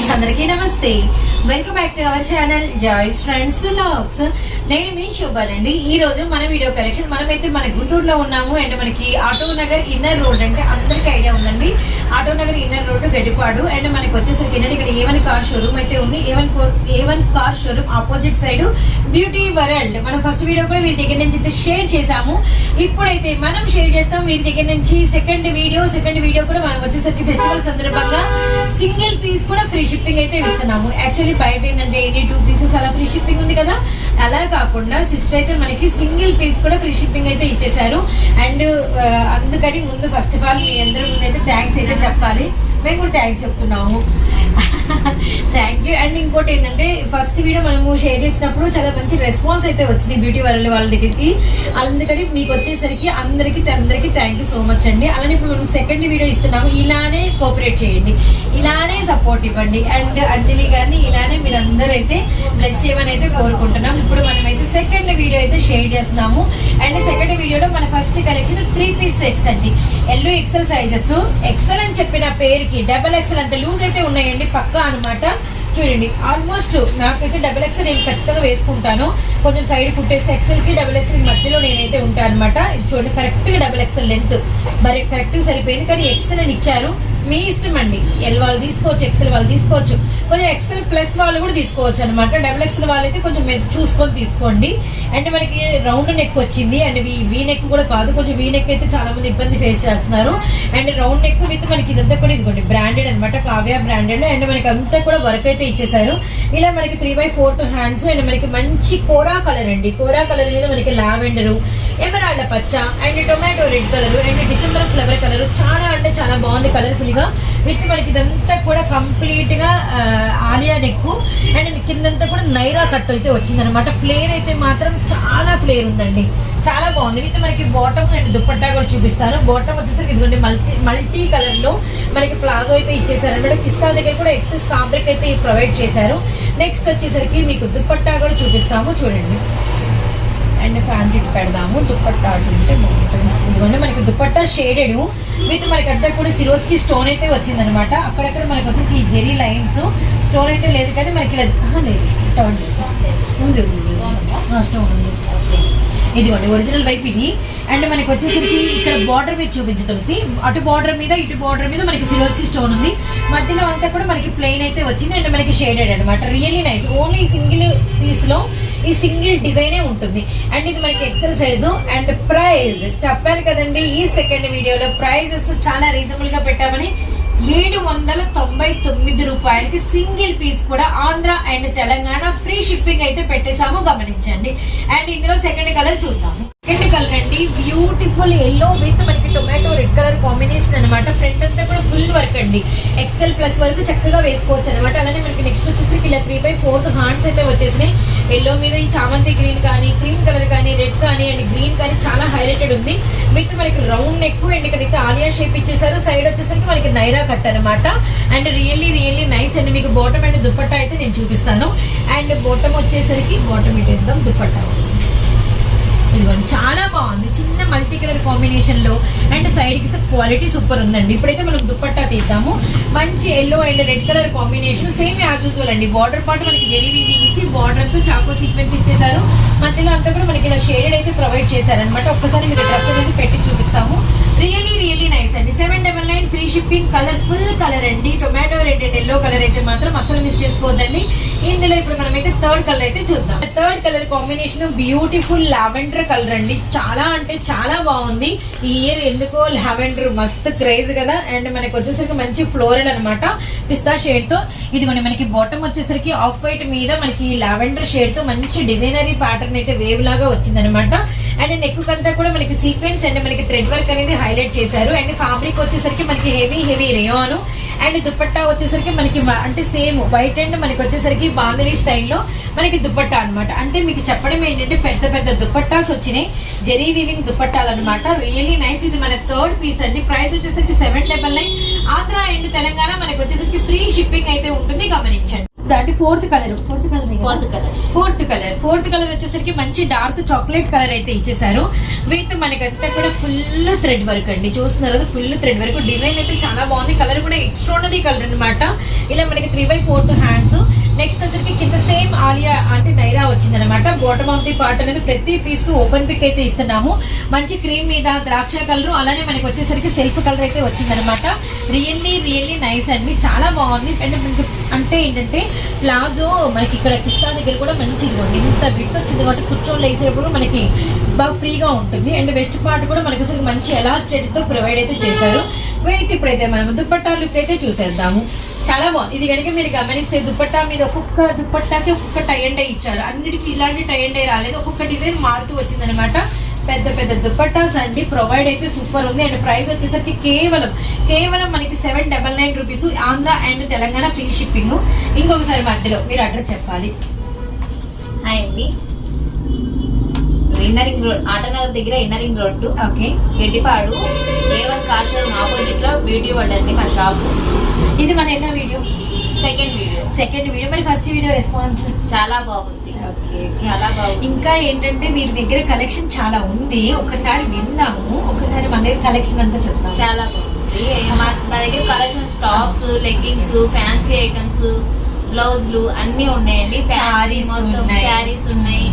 అందరికీ నమస్తే. Welcome back to our channel Joyce friends lakhs నేను మీ శుభానండి ఈ రోజు మన వీడియో కలెక్షన్ మనమైతే మన గుంటూరులో ఉన్నాము. అండ్ మనకి ఆటో నగర్ ఇన్నర్ రోడ్ అంటే అందరికీ ఐడియా ఉందండి. Auto Nagar inner road Gaddipadu. And మనకి వచ్చేసరికి ఏంటంటే ఇక్కడ ఏవన్ కార్ షోరూమ్ అయితే ఉంది. A one A one car showroom opposite side beauty world మనం ఫస్ట్ వీడియో కూడా వీరి దగ్గర నుంచి అయితే షేర్ చేసాము ఇప్పుడైతే మనం షేర్ చేస్తాం వీరి దగ్గర నుంచి సెకండ్ వీడియో సెకండ్ వీడియో కూడా మనం వచ్చేసరికి ఫెస్టివల్ సందర్భంగా సింగిల్ పీస్ కూడా ఫ్రీ షిప్పింగ్ అయితే ఇస్తున్నాము. యాక్చువల్లీ బయట ఏంటంటే ఎనీ టూ పీసెస్ అలా ఫ్రీ షిప్పింగ్ ఉంది కదా. అలా కాకుండా సిస్టర్ అయితే మనకి సింగిల్ పీస్ కూడా ఫ్రీ షిప్పింగ్ అయితే ఇచ్చేసారు అండ్ అందుకని ముందు ఫస్ట్ ఆఫ్ ఆల్ మీ అందరి ముందు అయితే థ్యాంక్స్ అయితే చెప్పాలి. మేము కూడా థ్యాంక్స్ చెప్తున్నాము. థ్యాంక్ యూ అండ్ ఇంకోటి ఏంటంటే ఫస్ట్ వీడియో మనము షేర్ చేసినప్పుడు చాలా మంచి రెస్పాన్స్ అయితే వచ్చింది బ్యూటీ వరల్డ్ వాళ్ళ దగ్గరికి. అందుకని మీకు వచ్చేసరికి అందరికి అందరికి థ్యాంక్ యూ సో మచ్ అండి. అలానే ఇప్పుడు మనం సెకండ్ వీడియో ఇస్తున్నాము. ఇలానే కోఆపరేట్ చేయండి. ఇలానే సపోర్ట్ ఇవ్వండి. అండ్ అంజలి గారిని ఇలానే మీరందరూ అయితే బ్లెస్ చేయమని అయితే కోరుకుంటున్నాం. ఇప్పుడు మనమైతే సెకండ్ వీడియో అయితే షేర్ చేస్తున్నాము. అండ్ సెకండ్ వీడియోలో మన first collection three piece sets అండి. ఎల్లో ఎక్సెల్ సైజెస్ ఎక్సెల్ అని చెప్పిన పేరుకి డబల్ ఎక్సెల్ అంత లూజ్ అయితే ఉన్నాయండి పక్కా అన్నమాట. చూడండి ఆల్మోస్ట్ నాకైతే డబల్ ఎక్సెల్ నేను ఖచ్చితంగా వేసుకుంటాను. కొంచెం సైడ్ కుట్టేసి ఎక్సెల్కి డబల్ ఎక్సెల్ మధ్యలో నేనైతే ఉంటాను అనమాట చూడండి కరెక్ట్గా డబల్ ఎక్సెల్ లెంత్ మరి కరెక్ట్గా సరిపోయింది కానీ ఎక్సెల్ అని ఇచ్చారు మీ ఇష్టం అండి. ఎల్ వాళ్ళు తీసుకోవచ్చు ఎక్సెల్ వాళ్ళు తీసుకోవచ్చు. కొంచెం ఎక్సెల్ ప్లస్ వాళ్ళు కూడా తీసుకోవచ్చు అనమాట డబుల్ ఎక్సెల్ వాళ్ళైతే కొంచెం మీరు చూసుకొని తీసుకోండి. అండ్ మనకి రౌండ్ నెక్ వచ్చింది. అండ్ వీ నెక్ కూడా కాదు. కొంచెం వీ నెక్ అయితే చాలా మంది ఇబ్బంది ఫేస్ చేస్తున్నారు. అండ్ రౌండ్ నెక్ విత్ మనకి ఇదంతా కూడా ఇదిగోండి బ్రాండెడ్ అనమాట కావ్య బ్రాండెడ్ అండ్ మనకి అంతా కూడా వర్క్ అయితే ఇచ్చేసారు. ఇలా మనకి three by fourth hands and మనకి మంచి కోరా కలర్ అండి. కోరా కలర్ మీద మనకి లావెండర్ ఎమరాల్డ్ పచ్చ and tomato red colour and December flower colour చాలా అంటే చాలా బాగుంది కలర్ఫుల్ ఇదిగా విత్ మనకి ఇదంతా కూడా కంప్లీట్గా ఆలియా నెక్ అండ్ కిందంతా కూడా నైరా కట్ అయితే వచ్చిందనమాట ఫ్లేర్ అయితే మాత్రం చాలా ఫ్లేర్ ఉందండి. చాలా బాగుంది. విత్ మనకి బాటమ్ అండ్ దుప్పట్టా కూడా చూపిస్తాను బాటమ్ వచ్చేసరికి ఇదిగోండి మల్టీ మల్టీ కలర్లో మనకి ప్లాజో అయితే ఇచ్చేసారు అనమాట దగ్గర కూడా ఎక్సెస్ ఫ్యాబ్రిక్ అయితే ప్రొవైడ్ చేశారు. నెక్స్ట్ వచ్చేసరికి మీకు దుప్పట్టా కూడా చూపిస్తాము. చూడండి. అండ్ ఫ్యాబ్రిక్ పెడదాము. దుప్పట్టా అంటే బాగుంటుంది. ఇదిగోండి మనకి దుప్పట్టా షేడెడ్. విత్ మనకి అంతా కూడా సిరోస్కి స్టోన్ అయితే వచ్చిందనమాట. అక్కడక్కడ మనకి వస్తుంది ఈ జెరీ లైన్స్. స్టోన్ అయితే లేదు కానీ మనకి లేదు. ఉంది స్టోన్ ఉంది. ఇదిగోండి ఒరిజినల్ వైపు ఇది. అండ్ మనకి వచ్చేసరికి ఇక్కడ బార్డర్ మీద చూపించు తులసి. అటు బార్డర్ మీద ఇటు బార్డర్ మీద మనకి సిరోస్కి స్టోన్ ఉంది. మధ్యలో అంతా కూడా మనకి ప్లెయిన్ అయితే వచ్చింది. అండ్ మనకి షేడెడ్ అనమాట. Really nice. ఓన్లీ సింగిల్ పీస్లో ఈ సింగిల్ డిజైనే ఉంటుంది. అండ్ ఇది మనకి ఎక్సెల్ సైజు అండ్ ప్రైజ్ చెప్పాను కదండి ఈ సెకండ్ వీడియోలో ప్రైజెస్ చాలా రీజనబుల్గా పెట్టామని ఏడు వందల తొంభై తొమ్మిది రూపాయలకి సింగిల్ పీస్ కూడా Andhra and Telangana free shipping అయితే పెట్టేశాము. గమనించండి. అండ్ ఇందులో సెకండ్ కలర్ చూద్దాము. సెకండ్ కలర్ అండి బ్యూటిఫుల్ ఎల్లో విత్ మనకి టొమాటో రెడ్ కలర్ కాంబినేషన్ అనమాట ఫ్రంట్ అంతా కూడా ఫుల్ వర్క్ అండి. ఎక్సెల్ ప్లస్ వరకు చక్కగా వేసుకోవచ్చు అనమాట అలానే మనకి నెక్స్ట్ వచ్చేసరికి ఇలా త్రీ బై ఫోర్త్ హాండ్స్ అయితే వచ్చేసినాయి. ఎల్లో మీద ఈ చామంతి గ్రీన్ కానీ క్రీమ్ కలర్ కానీ రెడ్ కానీ అండ్ గ్రీన్ కానీ చాలా హైలైటెడ్ ఉంది. విత్ మనకి రౌండ్ నెక్ అండ్ ఇక్కడ అయితే ఆలియా షేప్ ఇచ్చేసారు. సైడ్ వచ్చేసరికి మనకి నైరా కట్ అనమాట and really really nice and. మీకు బాటమ్ అండ్ దుప్పట్టా అయితే నేను చూపిస్తాను. అండ్ బాటమ్ వచ్చేసరికి బాటమ్ ఇటు ఇద్దాం ఇదిగోండి చాలా బాగుంది. చిన్న మల్టీ కలర్ కాంబినేషన్లో అండ్ సైడ్కి క్వాలిటీ సూపర్ ఉందండి. ఇప్పుడైతే మనం దుప్పట్టా తీద్దాము. మంచి yellow and red colour combination same as usual అండి. బార్డర్ పాటు మనకి జెరీ వీవింగ్ ఇచ్చి బార్డర్ అంతా చాకో సీక్వెన్స్ ఇచ్చేసారు మధ్యలో అంతా కూడా మనకి ఇలా షేడెడ్ అయితే ప్రొవైడ్ చేశారనమాట ఒక్కసారి మీరు డ్రెస్ అనేది పెట్టి చూపిస్తాము. రియలీ రియలీ నైస్ అండి. Seven double nine free shipping colour full colour అండి. Tomato red and yellow colour అయితే మాత్రం అసలు మిస్ చేసుకోవద్దండి. ఇందులో ఇప్పుడు మనం అయితే థర్డ్ కలర్ అయితే చూద్దాం. Third colour combination beautiful lavender colour అండి. చాలా అంటే చాలా బాగుంది. ఈ ఇయర్ ఎందుకో లావెండర్ మస్తు క్రేజ్ కదా. అండ్ మనకి వచ్చేసరికి మంచి ఫ్లోరల్ అనమాట పిస్తా షేడ్తో. ఇదిగోండి మనకి బాటమ్ వచ్చేసరికి ఆఫ్ వైట్ మీద మనకి లావెండర్ షేడ్తో మంచి డిజైనరీ ప్యాటర్న్ అయితే వేవ్ లాగా వచ్చిందనమాట అండ్ నెక్ అంతా కూడా మనకి సీక్వెన్స్ అండ్ మనకి థ్రెడ్ వర్క్ అనేది హైలైట్ చేశారు. అండ్ ఫ్యాబ్రిక్ వచ్చేసరికి మనకి heavy heavy rayon and dupatta వచ్చేసరికి మనకి అంటే సేమ్ వైట్ అండ్ మనకి వచ్చేసరికి బాందరీ స్టైల్లో మనకి దుపట్టా అన్నమాట. అంటే మీకు చెప్పడం ఏంటంటే పెద్ద పెద్ద దుపట్టాస్ వచ్చినాయి. జెరీ వీవింగ్ దుపట్టాలు అనమాట రియల్లీ నైస్ ఇది మన థర్డ్ పీస్ అండి. ప్రైస్ వచ్చేసరికి seven double nine Andhra and Telangana మనకి వచ్చేసరికి ఫ్రీ షిప్పింగ్ అయితే ఉంటుంది. గమనించండి. ఫిఫ్త్ అంటే fourth colour. Fourth colour fourth colour. Fourth colour. Fourth colour వచ్చేసరికి మంచి డార్క్ చాక్లెట్ కలర్ అయితే ఇచ్చేసారు విత్ మనకంతా కూడా ఫుల్ థ్రెడ్ వర్క్ అండి. చూస్తున్నారు కదా ఫుల్ థ్రెడ్ వర్క్. డిజైన్ అయితే చాలా బాగుంది. కలర్ కూడా ఎక్స్ట్రాడనరీ కలర్ అన్నమాట. ఇలా మనకి three by fourth hands. Next వచ్చేసరికి కింద సేమ్ ఆలియా వచ్చిందనమాట Naira bottom of the part అనేది ప్రతి పీస్కు ఓపెన్ పిక్ అయితే ఇస్తున్నాము. మంచి క్రీమ్ మీద ద్రాక్ష కలర్ అలానే మనకి వచ్చేసరికి సెల్ఫ్ కలర్ అయితే వచ్చిందనమాట రియల్లీ రియల్లీ నైస్ అండి. చాలా బాగుంది. అండ్ మనకి అంటే ఏంటంటే ప్లాజో మనకి ఇక్కడ కిస్తా దగ్గర కూడా మంచి ఇదిగోండి ఇంత విత్ వచ్చింది కాబట్టి కూర్చోళ్ళు వేసేటప్పుడు మనకి బాగా ఫ్రీగా ఉంటుంది. అండ్ వెస్ట్ పార్ట్ కూడా మనకి అసలు మంచి ఎలాస్టెడ్తో ప్రొవైడ్ అయితే చేశారు. అయితే ఇప్పుడైతే మనం దుప్పట్టా లుక్ అయితే చూసేద్దాము. చాలా బాగుంది ఇది కనుక మీరు గమనిస్తే దుప్పట్టా మీద ఒక్కొక్క దుప్పట్టాకి ఒక్కొక్క టై అండ్ డై ఇచ్చారు. అన్నిటికీ ఇలాంటి టై అండ్ డై రాలేదు. ఒక్కొక్క డిజైన్ మారుతూ వచ్చిందనమాట పెద్ద పెద్ద దుప్పట్టాస్ అండి. ప్రొవైడ్ అయితే సూపర్ ఉంది. అండ్ ప్రైస్ వచ్చేసరికి కేవలం కేవలం మనకి seven double nine rupees Andhra and Telangana free shipping. ఇంకొకసారి మధ్యలో మీరు అడ్రస్ చెప్పాలి. అండి. ఇన్నరింగ్ రోడ్ ఆటనగర్ దగ్గర inner ring road okay. Gaddipadu A one కాశం ఆపోజిట్లో బ్యూటీ వరల్డ్ అండి మా షాప్ ఇది మన ఎన్నో video? Second video second video మరి ఫస్ట్ వీడియో రెస్పాన్స్ చాలా బాగుంది. చాలా బాగుంది. ఇంకా ఏంటంటే వీరి దగ్గర కలెక్షన్ చాలా ఉంది. ఒకసారి విందాము. ఒకసారి మన దగ్గర కలెక్షన్ అంతా చెప్తాం చాలా బాగుంది. మా దగ్గర collections tops leggings fancy items బ్లౌజ్లు అన్ని ఉన్నాయండి. Sarees ఉన్నాయి. శారీస్ ఉన్నాయి.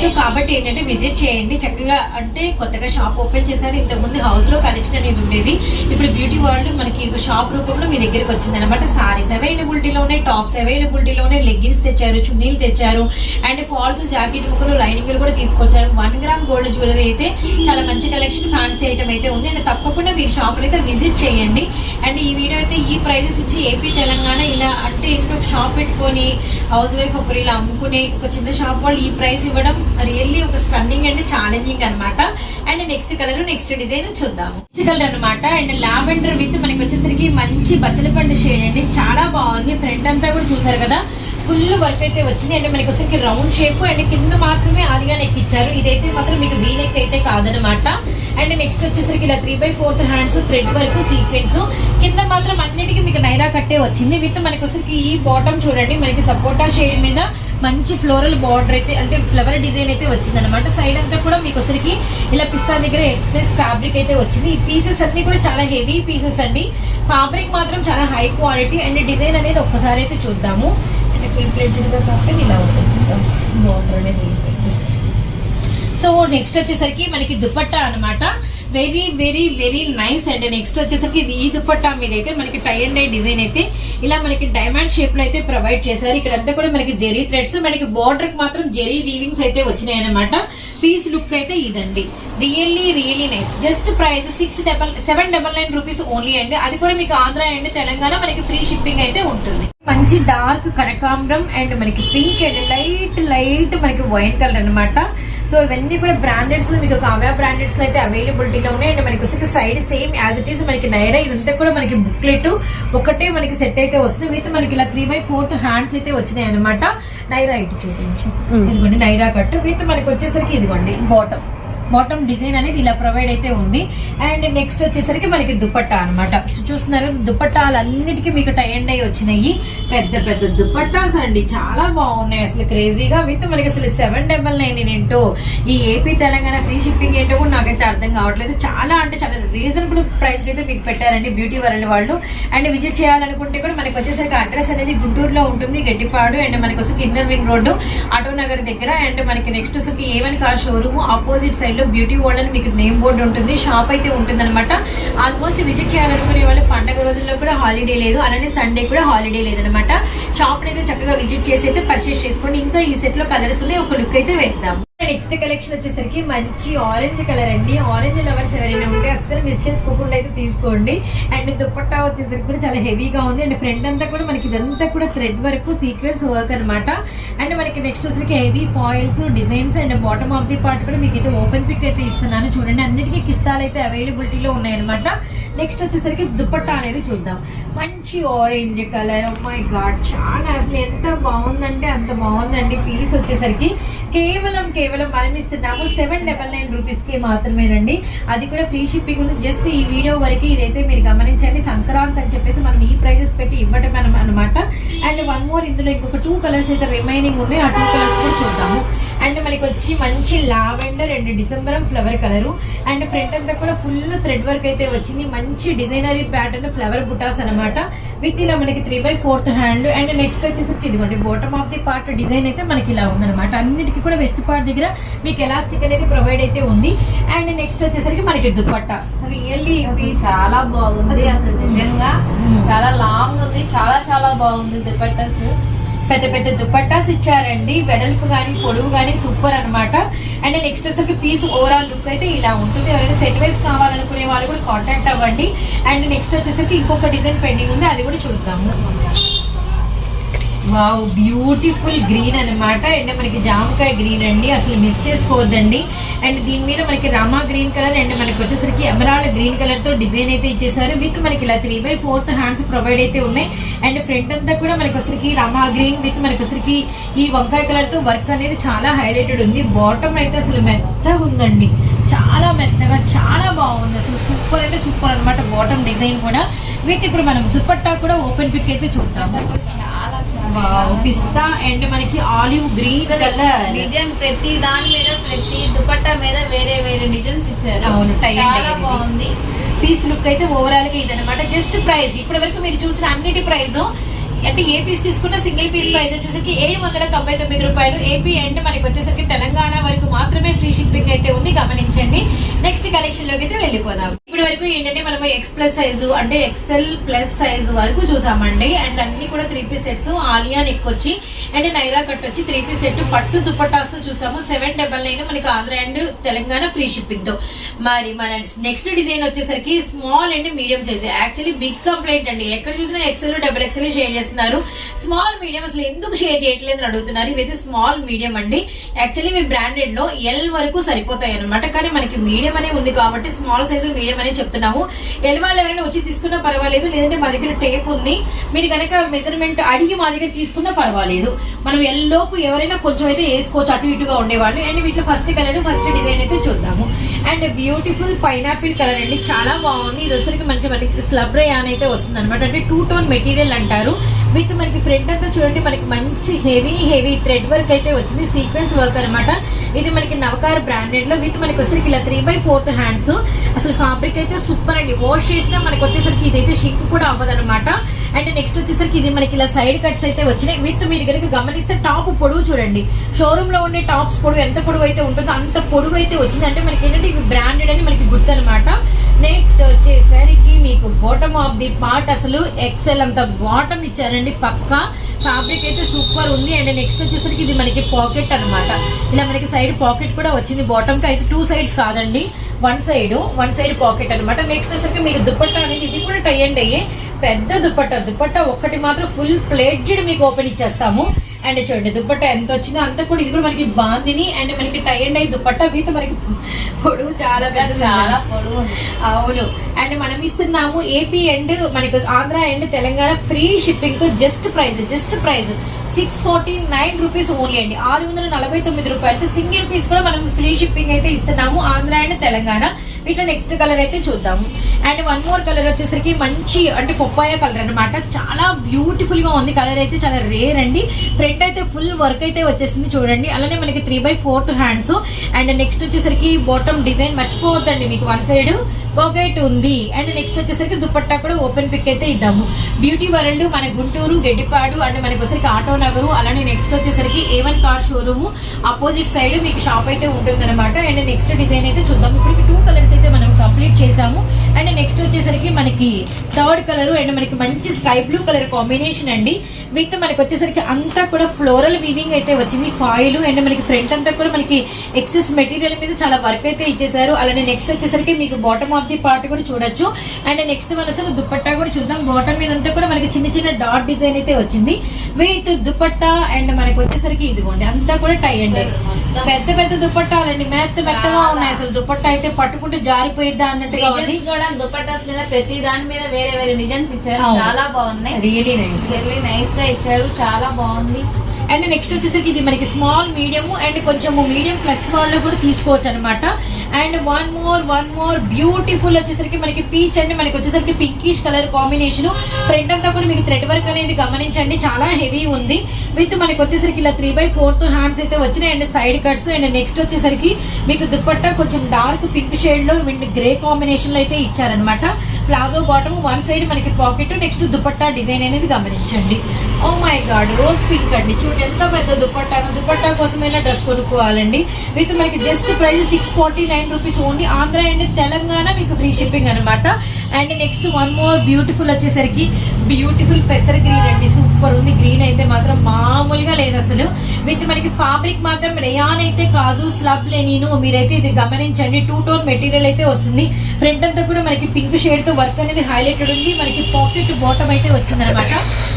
సో కాబట్టి ఏంటంటే విజిట్ చేయండి. చక్కగా అంటే కొత్తగా షాప్ ఓపెన్ చేశారు. ఇంతకు ముందు హౌస్లో కలెక్షన్ అనేది ఉండేది. ఇప్పుడు బ్యూటీ వరల్డ్ మనకి షాప్ రూపంలో మీ దగ్గరికి వచ్చింది అనమాట సారీస్ అవైలబిలిటీలో ఉన్నాయి టాప్స్ అవైలబిలిటీలో ఉన్నాయి లెగ్గిన్స్ తెచ్చారు చున్నీలు తెచ్చారు. అండ్ ఫాల్స్ జాకెట్ ముక్కలు లైనింగ్ కూడా తీసుకొచ్చారు. వన్ గ్రామ్ గోల్డ్ జ్యువెలరీ అయితే చాలా మంచి కలెక్షన్ ఫ్యాన్సీ ఐటమ్ అయితే ఉంది. అండ్ తప్పకుండా మీరు షాప్ అయితే విజిట్ చేయండి. అండ్ ఈ వీడియో అయితే ఈ ప్రైజెస్ ఇచ్చి ఏపీ తెలంగాణ ఇలా అంటే ఇంట్లో ఒక షాప్ పెట్టుకొని హౌస్ వైఫ్ ఒకరు ఇలా అమ్ముకునే ఒక చిన్న షాప్ వాళ్ళు ఈ ప్రైస్ ఇవ్వడం రియల్లీ ఒక స్టన్నింగ్ అండ్ ఛాలెంజింగ్ అన్నమాట. And next colour next design చూద్దాము. నెక్స్ట్ కలర్ అనమాట అండ్ లావెండర్ విత్ మనకి వచ్చేసరికి మంచి బచ్చలపండు షేడ్ అండి. చాలా బాగుంది. ఫ్రంట్ అంతా కూడా చూసారు కదా? ఫుల్ వర్క్ అయితే వచ్చింది. అంటే మనకి వచ్చేసరికి రౌండ్ షేప్ అండ్ కింద మాత్రమే ఆదిగా నెక్ ఇచ్చారు. ఇదైతే మాత్రం మీకు వీ నెక్ అయితే కాదనమాట అండ్ నెక్స్ట్ వచ్చేసరికి ఇలా three by fourth hands thread work sequence కింద మాత్రం అన్నిటికీ మీకు నైరా కట్టే వచ్చింది. విత్ మనకి వచ్చేసరికి ఈ బాటమ్ చూడండి. మనకి సపోటా షేడ్ మీద మంచి ఫ్లోరల్ బార్డర్ అయితే అంటే ఫ్లవర్ డిజైన్ అయితే వచ్చింది అనమాట సైడ్ అంతా కూడా మీకు ఒకసారికి ఇలా పిస్తా దగ్గర ఎక్స్ట్రెస్ ఫ్యాబ్రిక్ అయితే వచ్చింది. ఈ పీసెస్ అన్ని కూడా చాలా హెవీ పీసెస్ అండి. ఫ్యాబ్రిక్ మాత్రం చాలా హై క్వాలిటీ అండ్ డిజైన్ అనేది ఒక్కసారి అయితే చూద్దాము. ఫుల్ ఇలా ఉంటుంది బార్డర్ అనేది ఉంటుంది. సో నెక్స్ట్ వచ్చేసరికి మనకి దుపట్టా అన్నమాట. Very very very nice and. Next వచ్చేసరికి ఈ దుపట్టా మీద అయితే మనకి టై అండ్ డై డిజైన్ అయితే ఇలా మనకి డైమండ్ షేప్లో అయితే ప్రొవైడ్ చేశారు. ఇక్కడంతా కూడా మనకి జెరీ థ్రెడ్స్ మనకి బార్డర్కి మాత్రం జెరీ వీవింగ్స్ అయితే వచ్చినాయి అనమాట పీస్ లుక్ అయితే ఇదండి. Really really nice just price six double seven double nine rupees only అండి. అది కూడా మీకు ఆంధ్ర అండ్ తెలంగాణ మనకి ఫ్రీ షిప్పింగ్ అయితే ఉంటుంది. మంచి డార్క్ కనకాంబరం అండ్ మనకి పింక్ అండ్ లైట్ లైట్ మనకి వైన్ కలర్ అన్నమాట. సో ఇవన్నీ కూడా బ్రాండెడ్స్లో మీకు కావ్యా బ్రాండెడ్స్లో అయితే అవైలబిలిటీలో ఉన్నాయి. అండ్ మనకి వస్తే side same as it is మనకి నైరా ఇదంతా కూడా మనకి బుక్లెట్ ఒకటే మనకి సెట్ అయితే వస్తుంది. విత్ మనకి ఇలా త్రీ బై ఫోర్త్ హ్యాండ్స్ అయితే వచ్చినాయి అనమాట నైరా ఇటు చూపించు. ఇదిగోండి నైరా కట్ విత్ మనకి వచ్చేసరికి ఇదిగోండి బాటమ్ బాటమ్ డిజైన్ అనేది ఇలా ప్రొవైడ్ అయితే ఉంది. అండ్ నెక్స్ట్ వచ్చేసరికి మనకి దుపట్టా అనమాట చూస్తున్నారు దుప్పట్టాలన్నిటికీ మీకు టై అండ్ అయ్యి వచ్చినాయి. పెద్ద పెద్ద దుప్పట్టాస్ అండి. చాలా బాగున్నాయి. అసలు క్రేజీగా విత్ మనకి అసలు సెవెన్ డబల్ నైన్ ఏంటో ఈ ఏపీ తెలంగాణ ఫ్రీ షిప్పింగ్ ఏంటో కూడా నాకైతే అర్థం కావట్లేదు. చాలా అంటే చాలా రీజనబుల్ ప్రైస్ అయితే మీకు పెట్టారండి బ్యూటీ వరల్డ్ వాళ్ళు. అండ్ విజిట్ చేయాలనుకుంటే కూడా మనకి వచ్చేసరికి అడ్రస్ అనేది గుంటూరులో ఉంటుంది గడ్డిపాడు అండ్ మనకి వచ్చేసరికి inner ring road auto Nagar దగ్గర. అండ్ మనకి నెక్స్ట్ వచ్చేసరికి A one car showroom opposite side లో బ్యూటీ వరల్డ్ అని మీకు నేమ్ బోర్డు ఉంటుంది షాప్ అయితే ఉంటుంది అనమాట ఆల్మోస్ట్ విజిట్ చేయాలనుకునే వాళ్ళు పండగ రోజుల్లో కూడా హాలిడే లేదు అలానే సండే కూడా హాలిడే లేదనమాట షాప్ అయితే చక్కగా విజిట్ చేసి అయితే పర్చేస్ చేసుకోండి. ఇంకా ఈ సెట్లో కలర్స్ ఉన్నాయి ఒక లుక్ అయితే వేద్దాం. నెక్స్ట్ కలెక్షన్ వచ్చేసరికి మంచి ఆరెంజ్ కలర్ అండి. ఆరెంజ్ లవర్స్ ఎవరైనా ఉంటే అస్సలు మిస్ చేసుకోకుండా అయితే తీసుకోండి. అండ్ దుప్పట్టా వచ్చేసరికి కూడా చాలా హెవీగా ఉంది. అండ్ ఫ్రంట్ అంతా కూడా మనకి ఇదంతా కూడా థ్రెడ్ వరకు సీక్వెన్స్ వర్క్ అనమాట అండ్ మనకి నెక్స్ట్ వచ్చేసరికి heavy foils designs and bottom of the part కూడా మీకు అయితే ఓపెన్ పిక్ అయితే ఇస్తున్నాను. చూడండి అన్నిటికీ కిస్తాలు అయితే అవైలబిలిటీలో ఉన్నాయన్నమాట. నెక్స్ట్ వచ్చేసరికి దుప్పట్టా అనేది చూద్దాం. మంచి ఆరెంజ్ కలర్ మై గాడ్ చాలా అసలు ఎంత బాగుందంటే అంత బాగుందండి. పీస్ వచ్చేసరికి కేవలం కేవలం మనం ఇస్తున్నాము సెవెన్ డబల్ నైన్ రూపీస్కి మాత్రమేనండి. అది కూడా ఫ్రీ షిప్పింగ్ ఉంది. జస్ట్ ఈ వీడియో వరకు ఇదైతే మీరు గమనించండి. సంక్రాంతి అని చెప్పేసి మనం ఈ ప్రైజెస్ పెట్టి ఇవ్వటం అనమాట అండ్ వన్ మోర్ ఇందులో ఇంకొక టూ కలర్స్ అయితే రిమైనింగ్ ఉన్నాయి. ఆ టూ కలర్స్ కూడా చూద్దాము. అండ్ మనకి వచ్చి మంచి lavender and December flower colour. And front అంతా కూడా ఫుల్ థ్రెడ్ వర్క్ అయితే వచ్చింది. మంచి డిజైనరీ ప్యాటర్న్ ఫ్లవర్ బుటాస్ అన్నమాట. విత్ ఇలా మనకి three by fourth hand. And next వచ్చేసరికి ఇదిగోండి bottom of the part design అయితే మనకి ఇలా ఉందనమాట అన్నిటికీ కూడా వెస్ట్ పార్ట్ దగ్గర మీకు ఎలాస్టిక్ అనేది ప్రొవైడ్ అయితే ఉంది. అండ్ నెక్స్ట్ వచ్చేసరికి మనకి దుపట్టా. రియల్లీ చాలా బాగుంది. అసలు నిజంగా. చాలా లాంగ్ ఉంది. చాలా చాలా బాగుంది దుపట్టాస్. పెద్ద పెద్ద దుపట్టాస్ ఇచ్చారండి. వెడల్పు గాని పొడవు గాని సూపర్ అన్నమాట. అండ్ నెక్స్ట్ వచ్చేసరికి పీస్ ఓవరాల్ లుక్ అయితే ఇలా ఉంటుంది. ఎవరైనా సెట్ వైస్ కావాలనుకునే వాళ్ళు కూడా కాంటాక్ట్ అవ్వండి. అండ్ నెక్స్ట్ వచ్చేసరికి ఇంకొక డిజైన్ పెండింగ్ ఉంది. అది కూడా చూద్దాము. వావ్ బ్యూటిఫుల్ గ్రీన్ అన్నమాట. అండ్ మనకి జామకాయ గ్రీన్ అండి. అసలు మిస్ చేసుకోవద్దండి. అండ్ దీని మీద మనకి రామా గ్రీన్ కలర్ అండ్ మనకి వచ్చేసరికి ఎమరాల్డ్ గ్రీన్ కలర్తో డిజైన్ అయితే ఇచ్చేసారు విత్ మనకి ఇలా three by fourth hands provide అయితే ఉన్నాయి. అండ్ ఫ్రంట్ అంతా కూడా మనకి వచ్చరికి రామా గ్రీన్ విత్ మనకి వచ్చరికి ఈ వంకాయ కలర్తో వర్క్ అనేది చాలా హైలైటెడ్ ఉంది. బాటమ్ అయితే అసలు మెత్తగా ఉందండి. చాలా మెత్తగా చాలా బాగుంది. అసలు సూపర్ అంటే సూపర్ అన్నమాట బాటమ్ డిజైన్ కూడా. విత్ ఇప్పుడు మనం దుపట్టా కూడా ఓపెన్ పిక్ అయితే చూద్దాము. చాలా పిస్తా అండ్ మనకి ఆలివ్ గ్రీన్ కలర్ డిజైన్ ప్రతి దాని మీద ప్రతి దుపట్టా మీద వేరే వేరే డిజైన్స్ ఇచ్చారు. అవును, చాలా. బాగుంది. పీస్ లుక్ అయితే ఓవరాల్గా ఇదనమాట జస్ట్ ప్రైస్ ఇప్పటి వరకు మీరు చూసిన అన్నిటి ప్రైస్ అంటే ఏ పీస్ తీసుకున్న సింగిల్ పీస్ ప్రైస్ వచ్చేసరికి ఏడు వందల తొంభై తొమ్మిది రూపాయలు. ఏపీ అండ్ మనకి వచ్చేసరికి తెలంగాణ వరకు మాత్రమే ఫ్రీ షిప్పింగ్ అయితే ఉంది. గమనించండి. నెక్స్ట్ కలెక్షన్లోకి అయితే వెళ్ళిపోదాం. ఇప్పటి వరకు ఏంటంటే మనము ఎక్స్ ప్లస్ సైజు అంటే ఎక్సెల్ ప్లస్ సైజు వరకు చూసామండి. అండ్ అన్ని కూడా three piece sets Alia neck వచ్చి అండ్ నైరా కట్ వచ్చి త్రీ పీస్ సెట్ పట్టు దుపట్టాస్తో చూసాము. సెవెన్ డబల్ నైన్ మనకి ఆంధ్ర అండ్ తెలంగాణ ఫ్రీ షిప్పింగ్తో. మరి మన నెక్స్ట్ డిజైన్ వచ్చేసరికి small and medium size actually big complaint అండి. ఎక్కడ చూసినా ఎక్సెల్ డబుల్ ఎక్సెల్ షేర్ చేస్తున్నారు. స్మాల్ మీడియం అసలు ఎందుకు షేర్ చేయట్లేదు అని అడుగుతున్నారు. ఇవైతే స్మాల్ మీడియం అండి. యాక్చువల్లీ మీ బ్రాండెడ్లో ఎల్ వరకు సరిపోతాయి అనమాట కానీ మనకి మీడియం అనే ఉంది కాబట్టి స్మాల్ సైజ్ మీడియం అనే చెప్తున్నాము. ఎల్ వాళ్ళు ఎవరైనా వచ్చి తీసుకున్నా పర్వాలేదు. లేదంటే మా దగ్గర టేప్ ఉంది. మీరు కనుక మెజర్మెంట్ అడిగి మా దగ్గర తీసుకున్నా పర్వాలేదు. మనం ఎల్ లోపు ఎవరైనా కొంచెం అయితే వేసుకోవచ్చు. అటు ఇటుగా ఉండేవాళ్ళు. అండ్ వీటిలో ఫస్ట్ కలర్ ఫస్ట్ డిజైన్ అయితే చూద్దాము. అండ్ బ్యూటిఫుల్ పైనాపిల్ కలర్ అండి. చాలా బాగుంది. ఇది వచ్చరికి మంచి మనకి స్లబ్రయాన్ అయితే వస్తుంది అనమాట అంటే టూ టోన్ మెటీరియల్ అంటారు. విత్ మనకి ఫ్రంట్ అంతా చూడండి మనకి మంచి హెవీ హెవీ థ్రెడ్ వర్క్ అయితే వచ్చింది. సీక్వెన్స్ వర్క్ అన్నమాట. ఇది మనకి నవకార బ్రాండెడ్లో విత్ మనకి వచ్చేసరికి ఇలా త్రీ బై ఫోర్త్ హ్యాండ్స్ అసలు ఫ్యాబ్రిక్ అయితే సూపర్ అండి. వాష్ చేసినా మనకి వచ్చేసరికి ఇదైతే షింక్ కూడా అవ్వదు అనమాట అండ్ నెక్స్ట్ వచ్చేసరికి ఇది మనకి ఇలా సైడ్ కట్స్ అయితే వచ్చినాయి. విత్ మీరు కనుక గమనిస్తే టాప్ పొడవు చూడండి. షోరూమ్లో ఉండే టాప్స్ పొడవు ఎంత పొడవు అయితే ఉంటుందో అంత పొడవు అయితే వచ్చింది. అంటే మనకి ఏంటంటే ఇవి బ్రాండెడ్ అని మనకి గుర్తు అనమాట నెక్స్ట్ వచ్చేసరికి మీకు బాటమ్ ఆఫ్ ది పార్ట్ అసలు ఎక్సెల్ అంత బాటమ్ ఇచ్చారండి. పక్కా ఫ్యాబ్రిక్ అయితే సూపర్ ఉంది. అండ్ నెక్స్ట్ వచ్చేసరికి ఇది మనకి పాకెట్ అన్నమాట. ఇలా మనకి సైడ్ పాకెట్ కూడా వచ్చింది. బాటమ్కి అయితే టూ సైడ్స్ కాదండి. One side one side pocket అన్నమాట. నెక్స్ట్ వచ్చేసరికి మీకు దుప్పట్టా అనేది ఇది కూడా టై అండ్ అయ్యే పెద్ద దుప్పట్ట దుప్పట్ట ఒక్కటి మాత్రం ఫుల్ ప్లేట్ మీకు ఓపెన్ ఇచ్చేస్తాము. అండ్ చూడండి దుపట్టా ఎంత వచ్చిందో అంత కూడా ఇది కూడా మనకి బాందిని అండ్ మనకి టై అండ్ అయ్యి దుపట్టా వీత మనకి పొడవు చాలా పెద్ద చాలా పొడవు. అవును. అండ్ మనం ఇస్తున్నాము ఏపీ అండ్ మనకి Andhra and Telangana free షిప్పింగ్తో just price just price six forty nine rupees only అండి. ఆరు వందల నలభై తొమ్మిది రూపాయలతో సింగిల్ పీస్ కూడా మనం ఫ్రీ షిప్పింగ్ అయితే ఇస్తున్నాము ఆంధ్ర అండ్ తెలంగాణ. వీటిలో నెక్స్ట్ కలర్ అయితే చూద్దాము. అండ్ వన్ మోర్ కలర్ వచ్చేసరికి మంచి అంటే పొప్పాయ కలర్ అనమాట చాలా బ్యూటిఫుల్గా ఉంది. కలర్ అయితే చాలా రేర్ అండి. ఫ్రంట్ అయితే ఫుల్ వర్క్ అయితే వచ్చేసింది చూడండి. అలానే మనకి three by fourth hands and next వచ్చేసరికి బాటమ్ డిజైన్ మర్చిపోవద్దండి మీకు. వన్ సైడ్ పాకెట్ ఉంది. అండ్ నెక్స్ట్ వచ్చేసరికి దుపట్టా కూడా ఓపెన్ పిక్ అయితే ఇద్దాము. బ్యూటీ వరల్డ్ మన గుంటూరు గడ్డిపాడు అండ్ మనకి వచ్చరికి ఆటో నగరు. అలానే నెక్స్ట్ వచ్చేసరికి A one car showroom opposite side మీకు షాప్ అయితే ఉంటుంది అండ్ నెక్స్ట్ డిజైన్ అయితే చూద్దాం ఇప్పుడు టూ కలర్స్ అయితే మనం కంప్లీట్ చేసాము. అండ్ నెక్స్ట్ వచ్చేసరికి మనకి థర్డ్ కలర్ అండ్ మనకి మంచి స్కై బ్లూ కలర్ కాంబినేషన్ అండి. విత్ మనకి వచ్చేసరికి అంతా కూడా ఫ్లోరల్ వీవింగ్ అయితే వచ్చింది. ఫాయిల్ అండ్ మనకి ఫ్రంట్ అంతా కూడా మనకి ఎక్సెస్ మెటీరియల్ మీద చాలా వర్క్ అయితే ఇచ్చేసారు అలానే నెక్స్ట్ వచ్చేసరికి మీకు బాటమ్ ఆఫ్ ది పార్ట్ కూడా చూడొచ్చు. అండ్ నెక్స్ట్ మన అసలు దుపట్టా కూడా చూద్దాం. బాటమ్ మీద అంతా కూడా మనకి చిన్న చిన్న డాట్ డిజైన్ అయితే వచ్చింది. విత్ దుపట్టా అండ్ మనకి వచ్చేసరికి ఇదిగోండి అంతా కూడా టై అండి పెద్ద పెద్ద దుపట్టాలండి మెత్త మెత్తగా. ఉన్నాయి. అసలు దుపట్టా అయితే పట్టుకుంటే జారిపోయిద్దా అన్నట్టుగా ఉంది. కూడా దుపట్టాస్ మీద ప్రతి దాని మీద వేరే వేరే డిజైన్స్ ఇచ్చారు. చాలా బాగున్నాయి. రియలీ నైస్ రియల్లీ నైస్గా ఇచ్చారు. చాలా బాగుంది. అండ్ నెక్స్ట్ వచ్చేసరికి ఇది మనకి స్మాల్ మీడియం అండ్ కొంచెం మీడియం ప్లస్ వాళ్ళు కూడా తీసుకోవచ్చు అనమాట and one more one more beautiful వచ్చేసరికి మనకి పీచ్ అండి. మనకి వచ్చేసరికి పింకిష్ కలర్ కాంబినేషన్ ఫ్రంట్ అంతా కూడా మీకు థ్రెడ్ వర్క్ అనేది గమనించండి. చాలా హెవీ ఉంది. విత్ మనకి వచ్చేసరికి ఇలా త్రీ బై ఫోర్త్ హ్యాండ్స్ అయితే వచ్చినాయి. And side cuts and next వచ్చేసరికి మీకు దుప్పట్టా కొంచెం డార్క్ పింక్ షేడ్లో విండ్ గ్రే కాంబినేషన్లో అయితే ఇచ్చారనమాట ప్లాజో బాటమ్ వన్ సైడ్ మనకి పాకెట్ నెక్స్ట్ దుపట్టా డిజైన్ అనేది గమనించండి. Oh my god rose pink అండి. చూడండి ఎంత పెద్ద దుపట్టాను దుపట్టా కోసమైనా డ్రెస్ కొనుక్కోవాలండి. విత్ మనకి just price six forty nine rupees only Andhra and Telangana మీకు ఫ్రీ షిప్పింగ్ అనమాట and next one more beautiful వచ్చేసరికి బ్యూటిఫుల్ పెసర్ గ్రీన్ అండి. సూపర్ ఉంది. గ్రీన్ అయితే మాత్రం మామూలుగా లేదు అసలు. విత్ మనకి ఫాబ్రిక్ మాత్రం రేయాన్ అయితే కాదు స్లబ్ లేనిను. మీరైతే ఇది గమనించండి. టూ టోన్ మెటీరియల్ అయితే వస్తుంది. ఫ్రంట్ అంతా కూడా మనకి పింక్ షేడ్తో వర్క్ అనేది హైలైటెడ్ ఉంది. మనకి పాకెట్ బాటమ్ అయితే వచ్చింది అనమాట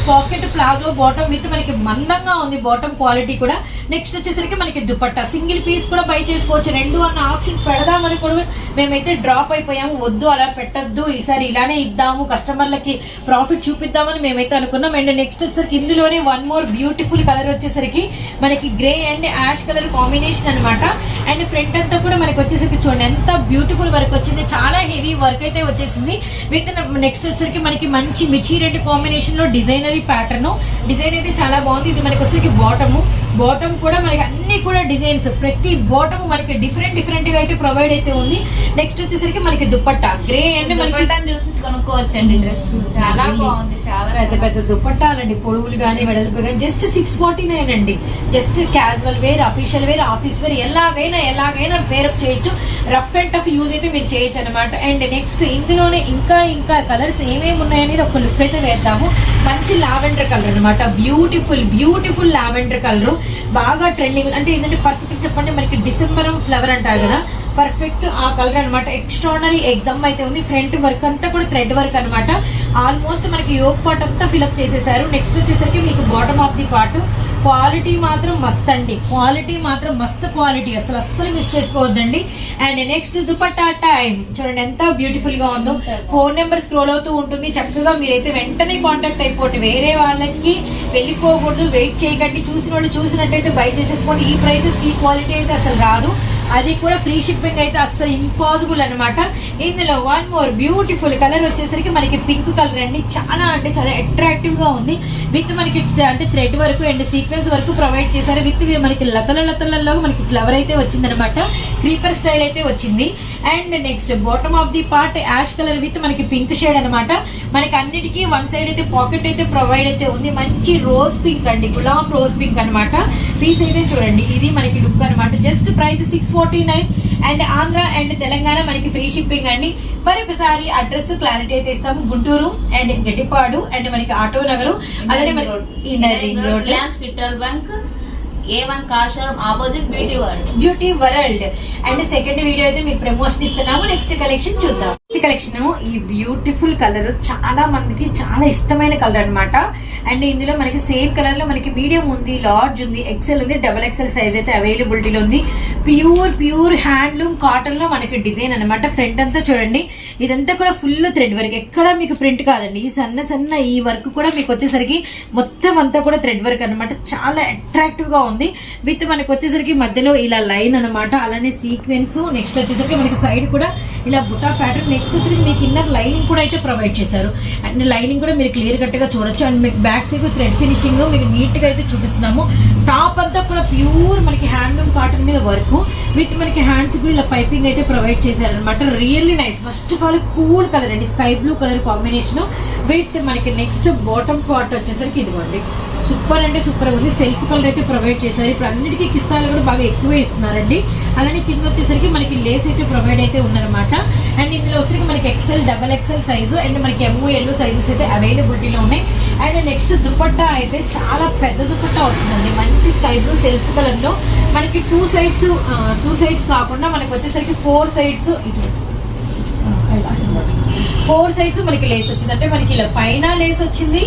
పాకెట్ ప్లాజో బాటమ్ విత్ మనకి మందంగా ఉంది బాటమ్ క్వాలిటీ కూడా. నెక్స్ట్ వచ్చేసరికి మనకి దుపట్టా. సింగిల్ పీస్ కూడా బై చేసుకోవచ్చు. రెండు అన్న ఆప్షన్ పెడదామని కూడా మేమైతే డ్రాప్ అయిపోయాము. వద్దు అలా పెట్టద్దు. ఈసారి ఇలానే ఇద్దాము. కస్టమర్లకి ప్రాఫిట్ చూపిద్దామని మేమైతే అనుకున్నాం. అండ్ నెక్స్ట్ వచ్చేసరికి ఇందులోనే వన్ మోర్ బ్యూటిఫుల్ కలర్ వచ్చేసరికి మనకి grey and ash colour combination అన్నమాట. అండ్ ఫ్రంట్ అంతా కూడా మనకి వచ్చేసరికి చూడండి ఎంత బ్యూటిఫుల్ వర్క్ వచ్చింది. చాలా హెవీ వర్క్ అయితే వచ్చేసింది. విత్ నెక్స్ట్ వచ్చేసరికి మనకి మంచి మిర్చి రెడ్ కాంబినేషన్లో డిజైనరీ ప్యాటర్న్ డిజైన్ అయితే చాలా బాగుంది. ఇది మనకి వచ్చేసరికి బాటమ్ బాటమ్ కూడా మనకి అన్ని కూడా డిజైన్స్ ప్రతి బాటమ్ మనకి డిఫరెంట్ డిఫరెంట్గా అయితే ప్రొవైడ్ అయితే ఉంది. నెక్స్ట్ వచ్చేసరికి మనకి దుపట్టా. గ్రే అండ్ మనకి చూసి కొనుక్కోవచ్చండి డ్రెస్ చాలా బాగుంది. చాలా పెద్ద పెద్ద దుప్పట్టాలండి పొడవులు కానీ వెడల్పు కానీ జస్ట్ సిక్స్ ఫార్టీ నైన్ అండి. Just casual wear official wear office wear ఎలాగైనా ఎలాగైనా వేరప్ చేయొచ్చు. రఫ్ అండ్ టఫ్ యూజ్ అయితే మీరు చేయొచ్చు అనమాట అండ్ నెక్స్ట్ ఇందులోనే ఇంకా ఇంకా కలర్స్ ఏమేమి ఉన్నాయనేది ఒక లుక్ అయితే వేద్దాము. మంచి లావెండర్ కలర్ అన్నమాట. బ్యూటిఫుల్ బ్యూటిఫుల్ లావెండర్ కలర్ బాగా ట్రెండింగ్ అంటే ఏంటంటే పర్ఫెక్ట్ చెప్పండి మనకి డిసెంబర్ ఫ్లవర్ అంటారు కదా. పర్ఫెక్ట్ ఆ కలర్ అనమాట ఎక్స్ట్రాడనరీ ఎగ్దమ్ అయితే ఉంది. ఫ్రంట్ వర్క్ అంతా కూడా థ్రెడ్ వర్క్ అనమాట ఆల్మోస్ట్ మనకి యోగ్ పార్ట్ అంతా ఫిల్అప్ చేసేసారు. నెక్స్ట్ వచ్చేసరికి మీకు bottom of the part quality మాత్రం మస్త్ అండి. క్వాలిటీ మాత్రం మస్త్ క్వాలిటీ అసలు అస్సలు మిస్ చేసుకోవద్దండి. అండ్ నెక్స్ట్ దుపట్టా టైం చూడండి ఎంత బ్యూటిఫుల్గా ఉందో. ఫోన్ నెంబర్ స్క్రోల్ అవుతూ ఉంటుంది. చక్కగా మీరైతే వెంటనే కాంటాక్ట్ అయిపోండి. వేరే వాళ్ళకి వెళ్ళిపోకూడదు. వెయిట్ చేయకండి. చూసిన వాళ్ళు చూసినట్టయితే బై చేసేసుకోండి. ఈ ప్రైసెస్ ఈ క్వాలిటీ అయితే అసలు రాదు. అది కూడా ఫ్రీ షిప్పింగ్ అయితే అస్సలు ఇంపాసిబుల్ అనమాట ఇందులో వన్ మోర్ బ్యూటిఫుల్ కలర్ వచ్చేసరికి మనకి పింక్ కలర్ అండి. చాలా అంటే చాలా అట్రాక్టివ్గా ఉంది. విత్ మనకి అంటే థ్రెడ్ వరకు అండ్ సీక్వెన్స్ వరకు ప్రొవైడ్ చేశారు. విత్ మనకి లతల లతలలో మనకి ఫ్లవర్ అయితే వచ్చింది అనమాట క్రీపర్ స్టైల్ అయితే వచ్చింది. And next bottom of the part ash colour with మనకి పింక్ షేడ్ అన్నమాట. మనకి అన్నిటికీ వన్ సైడ్ అయితే పాకెట్ అయితే ప్రొవైడ్ అయితే ఉంది. మంచి రోజ్ పింక్ అండి గులాబ్ రోజ్ పింక్ అన్నమాట. పీస్ అయితే చూడండి ఇది మనకి లుక్ అన్నమాట. Just price six forty nine and Andhra and Telangana మనకి ఫ్రీ షిప్పింగ్ అండి. మరొకసారి అడ్రస్ క్లారిటీ అయితే ఇస్తాము. గుంటూరు అండ్ గట్టిపాడు అండ్ మనకి ఆటో నగరు. అలానే మనకి inner ring road. Bunk A one car opposite beauty world beauty world and second video అయితే మీకు ప్రమోషన్ ఇస్తున్నాము. నెక్స్ట్ కలెక్షన్ చూద్దాం. కలెక్షన్ ఈ బ్యూటిఫుల్ కలర్ చాలా మందికి చాలా ఇష్టమైన కలర్ అన్నమాట. అండ్ ఇందులో మనకి సేమ్ కలర్లో మనకి మీడియం ఉంది లార్జ్ ఉంది ఎక్సెల్ ఉంది డబల్ ఎక్సెల్ సైజ్ అయితే అవైలబిలిటీలో ఉంది. ప్యూర్ ప్యూర్ హ్యాండ్లూమ్ కాటన్లో మనకి డిజైన్ అన్నమాట. ఫ్రంట్ అంతా చూడండి. ఇదంతా కూడా ఫుల్ థ్రెడ్ వర్క్ ఎక్కడ మీకు ప్రింట్ కాదండి. ఈ సన్న సన్న ఈ వర్క్ కూడా మీకు వచ్చేసరికి మొత్తం అంతా కూడా థ్రెడ్ వర్క్ అన్నమాట. చాలా అట్రాక్టివ్గా ఉంది. విత్ మనకి వచ్చేసరికి మధ్యలో ఇలా లైన్ అన్నమాట. అలానే సీక్వెన్స్ నెక్స్ట్ వచ్చేసరికి మనకి సైడ్ కూడా ఇలా బుటా ప్యాటర్న్ నెక్స్ట్ మీకు ఇన్నర్ లైనింగ్ కూడా అయితే ప్రొవైడ్ చేశారు. అండ్ లైనింగ్ కూడా మీరు క్లియర్ కట్గా చూడొచ్చు. అండ్ మీకు బ్యాక్ సైడ్ థ్రెడ్ ఫినిషింగ్ మీకు నీట్గా అయితే చూపిస్తున్నాము. టాప్ అంతా కూడా ప్యూర్ మనకి హ్యాండ్లూమ్ కాటన్ మీద వర్క్ విత్ మనకి హ్యాండ్స్ కూడా ఇలా పైపింగ్ అయితే ప్రొవైడ్ చేశారనమాట really nice first of all cool colour అండి. Sky blue colour combination with మనకి నెక్స్ట్ బాటమ్ పార్ట్ వచ్చేసరికి ఇదిగోండి. సూపర్ అంటే సూపర్ ఉంది. సెల్ఫ్ కలర్ అయితే ప్రొవైడ్ చేశారు. ఇప్పుడు అన్నిటికీ కిస్తాలు కూడా బాగా ఎక్కువే ఇస్తున్నారండి. అలానే కింద వచ్చేసరికి మనకి లేస్ అయితే ప్రొవైడ్ అయితే ఉందన్నమాట. అండ్ ఇందులో వచ్చేసరికి మనకి XL double XL size and మనకి ఎంఓ ఎల్లో సైజెస్ అయితే అవైలబిలిటీలో ఉన్నాయి. అండ్ నెక్స్ట్ దుపట్టా అయితే చాలా పెద్ద దుపట్టా వచ్చిందండి మంచి స్కై బ్లూ సెల్ఫ్ కలర్లో మనకి టూ సైడ్స్ టూ సైడ్స్ కాకుండా మనకి వచ్చేసరికి ఫోర్ సైడ్స్ ఫోర్ సైడ్స్ మనకి లేస్ వచ్చింది. అంటే మనకి ఇలా పైన లేస్ వచ్చింది.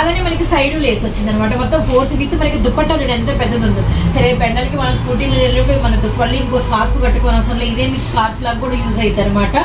అలానే మనకి సైడ్ లేస్ వచ్చింది అనమాట మొత్తం ఫోర్స్ విత్ మనకి దుప్పట్టా చూడండి ఎంత పెద్దది ఉందో. రేపు ఎండలకి మనం స్కూటీలో వెళ్ళిపోయి మన దుప్పట్లు ఇంకో స్కార్ఫ్ కట్టుకోని అవసరం లేదు. ఇదే మీకు స్కార్ఫ్ లాగా కూడా యూజ్ అవుతుంది అనమాట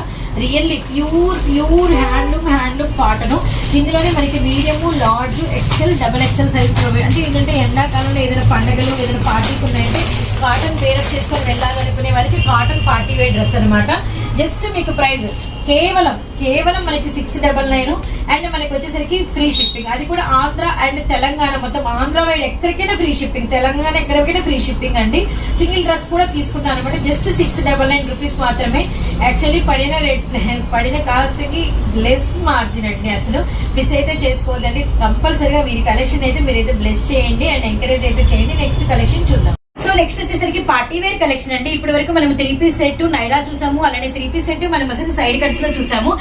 really pure pure handloom handloom cotton ఇందులోనే మనకి medium large XL double XL size provide అంటే ఏంటంటే ఎండాకాలంలో ఏదైనా పండగలు ఏదైనా పార్టీకి ఉన్నాయంటే కాటన్ వేరప్ చేసుకొని వెళ్ళాలనుకునే వాళ్ళకి కాటన్ పార్టీ వేర్ డ్రెస్ అనమాట. జస్ట్ మీకు ప్రైస్ కేవలం కేవలం మనకి సిక్స్ డబల్ నైన్ అండ్ మనకి వచ్చేసరికి ఫ్రీ షిప్పింగ్ అది కూడా ఆంధ్ర అండ్ తెలంగాణ మొత్తం. ఆంధ్ర వైడ్ ఎక్కడికైనా ఫ్రీ షిప్పింగ్ తెలంగాణ ఎక్కడికైనా ఫ్రీ షిప్పింగ్ అండి. సింగిల్ డ్రెస్ కూడా తీసుకుంటాను అనమాట. Just six double nine rupees మాత్రమే. యాక్చువల్లీ పడిన రేట్ పడిన కాస్ట్కి లెస్ మార్జిన్ అండి అసలు. మిస్ అయితే చేసుకోవద్దండి కంపల్సరీగా మీరు కలెక్షన్ అయితే మీరు అయితే బ్లెస్ చేయండి అండ్ ఎంకరేజ్ అయితే చేయండి. నెక్స్ట్ కలెక్షన్ చూద్దాం. సో నెక్స్ట్ వచ్చేసరికి పార్టీ వేర్ కలెక్షన్ అండి. ఇప్పటి వరకు మనం త్రీ పీస్ సెట్ నైరా చూసాము అలానే త్రీ పీస్ సెట్ మనం అసలు సైడ్ కట్స్లో చూసాము.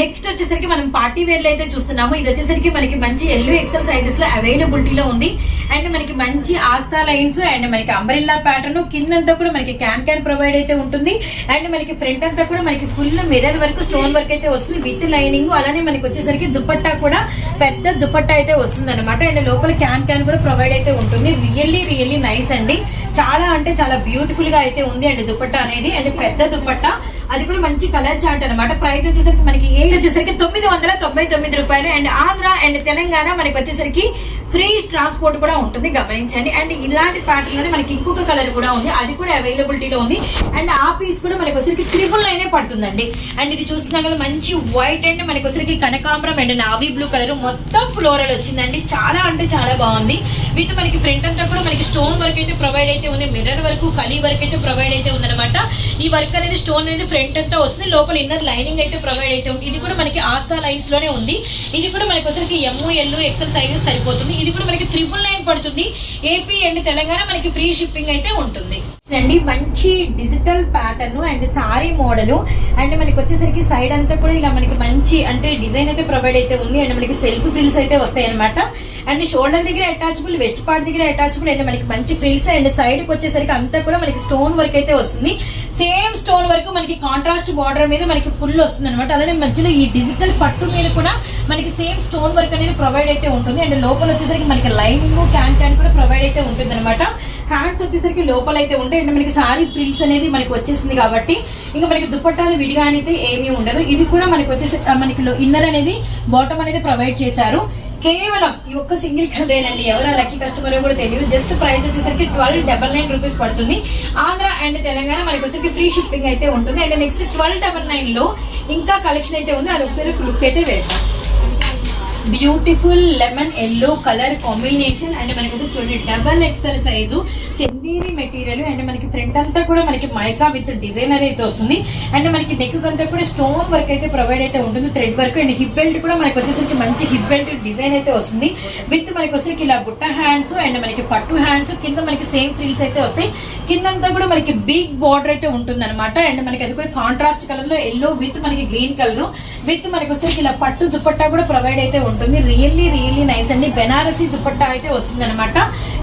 నెక్స్ట్ వచ్చేసరికి మనం పార్టీ వేర్లో అయితే చూస్తున్నాము. ఇది వచ్చేసరికి మనకి మంచి ఎల్లో ఎక్సెల్ సైజెస్లో అవైలబిలిటీలో ఉంది. అండ్ మనకి మంచి ఆస్థా లైన్స్ అండ్ మనకి అంబ్రెల్లా ప్యాటర్న్ కిందంతా కూడా మనకి క్యాన్ క్యాన్ ప్రొవైడ్ అయితే ఉంటుంది. అండ్ మనకి ఫ్రంట్ అంతా కూడా మనకి ఫుల్ మిర్రర్ వరకు స్టోన్ వర్క్ అయితే వస్తుంది. విత్ లైనింగ్ అలానే మనకి వచ్చేసరికి దుపట్టా కూడా పెద్ద దుపట్టా అయితే వస్తుంది అనమాట అండ్ లోపల క్యాన్ క్యాన్ కూడా ప్రొవైడ్ అయితే ఉంటుంది. రియల్లీ రియల్లీ నైస్ అండి. చాలా అంటే చాలా బ్యూటిఫుల్గా అయితే ఉంది అండి దుపట్టా అనేది. అండ్ పెద్ద దుపట్టా. అది కూడా మంచి కలర్ చార్ట్ అనమాట ప్రైస్ వచ్చేసరికి మనకి ఏడు వచ్చేసరికి తొమ్మిది వందల తొంభై తొమ్మిది రూపాయలు. అండ్ ఆంధ్ర అండ్ తెలంగాణ మనకి వచ్చేసరికి ఫ్రీ ట్రాన్స్పోర్ట్ కూడా ఉంటుంది. గమనించండి. అండ్ ఇలాంటి ప్యాటర్న్లోనే మనకి ఇంకొక కలర్ కూడా ఉంది. అది కూడా అవైలబిలిటీలో ఉంది. అండ్ ఆ పీస్ కూడా మనకి వచ్చరికి త్రిబుల్ నైనే పడుతుందండి. అండ్ ఇది చూస్తున్నా కదా మంచి వైట్ అండ్ మనకి వచ్చరికి కనకాంబరం అండ్ నావీ బ్లూ కలర్ మొత్తం ఫ్లోరల్ వచ్చిందండి. చాలా అంటే చాలా బాగుంది. విత్ మనకి ఫ్రంట్ అంతా కూడా మనకి స్టోన్ వర్క్ అయితే ప్రొవైడ్ అయితే ఉంది మిర్రర్ వరకు కలీ వర్క్ అయితే ప్రొవైడ్ అయితే ఉందన్నమాట. ఈ వర్క్ అనేది స్టోన్ అనేది ఫ్రంట్ అంతా వస్తుంది లోపల ఇన్నర్ లైనింగ్ అయితే ప్రొవైడ్ అయితే ఉంది. ఇది కూడా మనకి ఆస్థా లైన్స్లోనే ఉంది. ఇది కూడా మనకి వచ్చరికి ఎమ్ము ఎల్ ఎక్సెల్ సైజెస్ సరిపోతుంది. ఇది కూడా మనకి త్రిపుల్ నైన్ పడుతుంది. ఏపీ అండ్ తెలంగాణ మనకి ఫ్రీ షిప్పింగ్ అయితే ఉంటుంది. అండి మంచి digital pattern and sari model and మనకి వచ్చేసరికి సైడ్ అంతా కూడా ఇలా మనకి మంచి అంటే డిజైన్ అయితే ప్రొవైడ్ అయితే ఉంది. అండ్ మనకి సెల్ఫ్ ఫ్రిల్స్ అయితే వస్తాయి అనమాట అండ్ షోల్డర్ దగ్గర అటాచబుల్ వెస్ట్ పార్ట్ దగ్గర అటాచబుల్ అండ్ మనకి మంచి ఫ్రిల్స్ అండ్ సైడ్కి వచ్చేసరికి అంతా కూడా మనకి స్టోన్ వర్క్ అయితే వస్తుంది. సేమ్ స్టోన్ వర్క్ మనకి కాంట్రాస్ట్ బార్డర్ మీద మనకి ఫుల్ వస్తుంది అనమాట అలానే మధ్యలో ఈ డిజిటల్ పట్టు మీద కూడా మనకి సేమ్ స్టోన్ వర్క్ అనేది ప్రొవైడ్ అయితే ఉంటుంది. అండ్ లోపల వచ్చేసరికి మనకి లైనింగ్ క్యాన్ క్యాన్ కూడా ప్రొవైడ్ అయితే ఉంటుంది అనమాట హ్యాండ్స్ వచ్చేసరికి లోపల అయితే ఉంటాయి అంటే మనకి సారీ ఫ్రిల్స్ అనేది మనకి వచ్చేసింది కాబట్టి ఇంకా మనకి దుప్పట్టాలు విడిగా అయితే ఏమీ ఉండదు. ఇది కూడా మనకి వచ్చేసి మనకి ఇన్నర్ అనేది బాటమ్ అనేది ప్రొవైడ్ చేశారు. కేవలం ఈ ఒక్క సింగిల్ కలర్ అండి ఎవరు లక్కీ కస్టమర్ కూడా తెలియదు. జస్ట్ ప్రైస్ వచ్చేసరికి ట్వెల్వ్ డబల్ నైన్ రూపీస్ పడుతుంది. ఆంధ్ర అండ్ తెలంగాణ మనకి వచ్చేసరికి ఫ్రీ షిప్పింగ్ అయితే ఉంటుంది. అండ్ నెక్స్ట్ ట్వెల్వ్ డబల్ నైన్లో ఇంకా కలెక్షన్ అయితే ఉంది. అది ఒకసారి లుక్ అయితే వేద్దాం. Beautiful lemon yellow colour combination and మనకి వచ్చి చూడండి double XL size Chanderi material and మనకి ఫ్రంట్ అంతా కూడా మనకి మైకా విత్ డిజైనర్ అయితే వస్తుంది. అండ్ మనకి నెక్ అంతా కూడా స్టోన్ వర్క్ అయితే ప్రొవైడ్ అయితే ఉంటుంది thread work and hip belt కూడా మనకి వచ్చేసరికి మంచి హిప్ బెల్ట్ డిజైన్ అయితే వస్తుంది. విత్ మనకి వచ్చేసరికి ఇలా బుట్ట హ్యాండ్స్ అండ్ మనకి పట్టు హ్యాండ్స్ కింద మనకి సేమ్ ఫ్రిల్స్ అయితే వస్తాయి. కిందంతా కూడా మనకి బిగ్ బార్డర్ అయితే ఉంటుంది అనమాట అండ్ మనకి అది కూడా కాంట్రాస్ట్ కలర్లో ఎల్లో విత్ మనకి గ్రీన్ కలర్ విత్ మనకి వస్తే ఇలా పట్టు దుపట్టా కూడా ప్రొవైడ్ అయితే ఉంటుంది. రియల్లీ రియల్లీ నైస్ అండి బెనారసీ దుపట్టా అయితే వస్తుంది అనమాట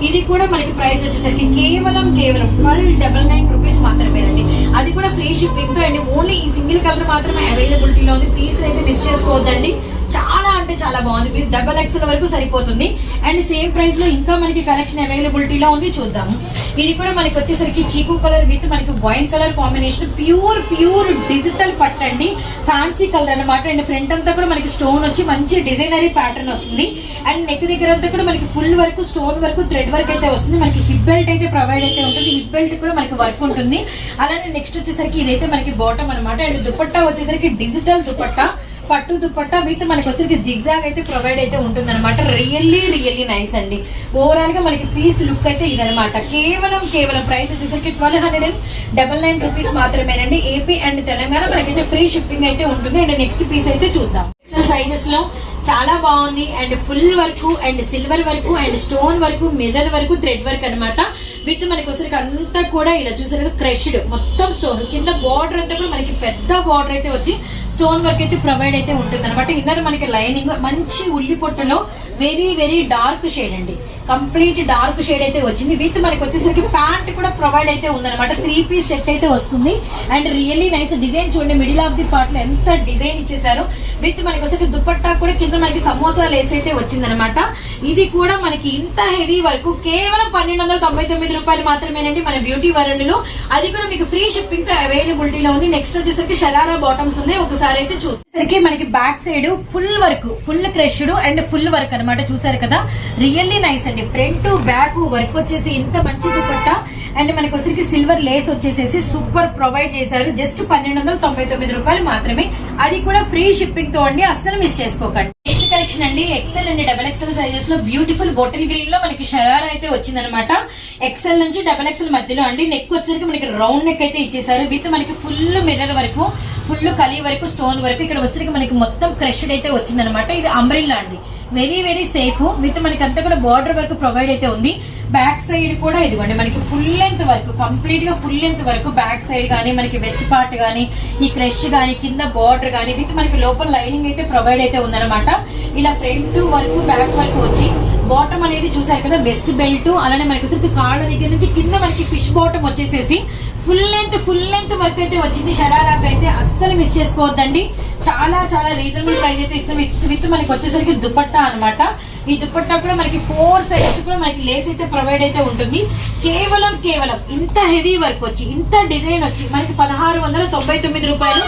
ఇది కూడా మనకి ప్రైస్ వచ్చేసరికి కేవలం కేవలం ట్వెల్వ్ డబల్ నైన్ రూపీస్ మాత్రమేనండి. అది కూడా ఫ్రీ షిప్పింగ్తో అండి. ఓన్లీ ఈ సింగిల్ కలర్ మాత్రమే అవైలబిలిటీలో ఉంది. పీస్ అయితే మిస్ చేసుకోవద్దండి. చాలా అంటే చాలా బాగుంది. డబల్ ఎక్స్ఎల్ వరకు సరిపోతుంది. అండ్ సేమ్ ప్రైస్లో ఇంకా మనకి కలెక్షన్ అవైలబిలిటీలో ఉంది చూద్దాము. ఇది కూడా మనకి వచ్చేసరికి చీకు కలర్ విత్ మనకి wine colour combination. Pure pure digital పట్ అండి. ఫ్యాన్సీ కలర్ అన్నమాట. అండ్ ఫ్రంట్ అంతా కూడా మనకి స్టోన్ వచ్చి మంచి డిజైనరీ ప్యాటర్న్ వస్తుంది. అండ్ నెక్ దగ్గర అంతా కూడా మనకి full work stone work thread work అయితే వస్తుంది. మనకి హిప్ బెల్ట్ అయితే ప్రొవైడ్ అయితే ఉంటుంది. హిప్ బెల్ట్ కూడా మనకి వర్క్ ఉంటుంది. అలానే నెక్స్ట్ వచ్చేసరికి ఇదైతే మనకి బాటమ్ అనమాట అండ్ దుపట్టా వచ్చేసరికి డిజిటల్ దుపట్టా. పట్టు దుపట్టా విత్ మనకి వచ్చేసరికి జిగ్జాగ్ అయితే ప్రొవైడ్ అయితే ఉంటుంది అనమాట రియల్లీ రియల్లీ నైస్ అండి. ఓవరాల్గా మనకి పీస్ లుక్ అయితే ఇదనమాట కేవలం కేవలం ప్రైస్ వచ్చేసరికి twelve hundred and double nine rupees మాత్రమేనండి. ఏపీ అండ్ తెలంగాణ మనకైతే ఫ్రీ షిప్పింగ్ అయితే ఉంటుంది. అండ్ నెక్స్ట్ పీస్ అయితే చూద్దాం. సైజెస్లో చాలా బాగుంది. And full work and silver work and stone work mirror work thread work అన్నమాట. విత్ మనకి వచ్చరికి అంతా కూడా ఇలా చూసారు క్రష్డ్. మొత్తం స్టోన్. కింద బార్డర్ అంతా కూడా మనకి పెద్ద బార్డర్ అయితే వచ్చి స్టోన్ వర్క్ అయితే ప్రొవైడ్ అయితే ఉంటుంది అనమాట ఇన్నర్ మనకి లైనింగ్ మంచి ఉల్లి పొట్టలో వెరీ వెరీ డార్క్ షేడ్ అండి. కంప్లీట్ డార్క్ షేడ్ అయితే వచ్చింది. విత్ మనకి వచ్చేసరికి ప్యాంట్ కూడా ప్రొవైడ్ అయితే ఉందన్నమాట. త్రీ పీస్ సెట్ అయితే వస్తుంది. అండ్ రియల్లీ నైస్ డిజైన్ చూడండి. మిడిల్ ఆఫ్ ది పార్ట్లో ఎంత డిజైన్ ఇచ్చేసారు విత్ మనకి వచ్చేసరికి దుపట్టా కూడా కింద మనకి సమోసా లేస్ అయితే వచ్చిందనమాట ఇది కూడా మనకి ఇంత హెవీ వరకు కేవలం పన్నెండు వందల తొంభై తొమ్మిది రూపాయలు మాత్రమేనండి మన బ్యూటీ వరల్డ్లో. అది కూడా మీకు ఫ్రీ షిప్పింగ్తో అవైలబిలిటీలో ఉంది. నెక్స్ట్ వచ్చేసరికి షరారా బాటమ్స్ ఉన్నాయి. ఒకసారి అయితే చూసేసరికి మనకి back side full work full crushed and full work అన్నమాట చూసారు కదా. రియల్లీ నైస్ అండి. ఫ్రంట్ బ్యాక్ వర్క్ వచ్చేసి ఇంత మంచి దుపట్ట. అండ్ మనకి వచ్చరికి సిల్వర్ లేస్ వచ్చేసేసి సూపర్ ప్రొవైడ్ చేశారు. జస్ట్ పన్నెండు వందల తొంభై తొమ్మిది రూపాయలు మాత్రమే. అది కూడా ఫ్రీ షిప్పింగ్తో అండి. అస్సలు మిస్ చేసుకోకండి. కలెక్షన్ అండి. XL and. డబల్ ఎక్సెల్ సైజెస్లో బ్యూటిఫుల్ బొటిల్ గ్రీన్లో మనకి షరారా అయితే వచ్చిందనమాట ఎక్సెల్ నుంచి డబల్ ఎక్సెల్ మధ్యలో అండి. నెక్ వచ్చేసరికి మనకి రౌండ్ నెక్ అయితే ఇచ్చేసారు విత్ మనకి ఫుల్ మిర్రర్ వరకు ఫుల్ కలీ వరకు స్టోన్ వరకు ఇక్కడ వచ్చేసరికి మనకి మొత్తం క్రష్డ్ అయితే వచ్చిందనమాట ఇది అంబ్రిల్లా అండి. Very very safe. విత్ మనకి అంతా కూడా బార్డర్ వర్క్ ప్రొవైడ్ అయితే ఉంది. బ్యాక్ సైడ్ కూడా ఇదిగోండి మనకి ఫుల్ లెంత్ వరకు కంప్లీట్గా ఫుల్ లెంత్ వరకు. బ్యాక్ సైడ్ గానీ మనకి వెస్ట్ పార్ట్ గానీ ఈ క్రష్ గానీ కింద బార్డర్ గానీ విత్ మనకి లోపల లైనింగ్ అయితే ప్రొవైడ్ అయితే ఉందనమాట ఇలా ఫ్రంట్ వరకు బ్యాక్ వరకు వచ్చి బాటమ్ అనేది చూసారు కదా వెస్ట్ బెల్ట్ అలానే మనకి కాళ్ళ దగ్గర నుంచి కింద మనకి ఫిష్ బాటమ్ వచ్చేసేసి full length full length work అయితే వచ్చింది. షరారాకి అయితే అస్సలు మిస్ చేసుకోవద్దండి. చాలా చాలా రీజనబుల్ ప్రైస్ అయితే ఇస్తాం. విత్ విత్ మనకి వచ్చేసరికి దుపట్టా అన్నమాట. ఈ దుపట్టా కూడా మనకి ఫోర్ సైజెస్ కూడా మనకి లేస్ అయితే ప్రొవైడ్ అయితే ఉంటుంది. కేవలం కేవలం ఇంత హెవీ వర్క్ వచ్చి ఇంత డిజైన్ వచ్చి మనకి పదహారు వందల తొంభై తొమ్మిది రూపాయలు.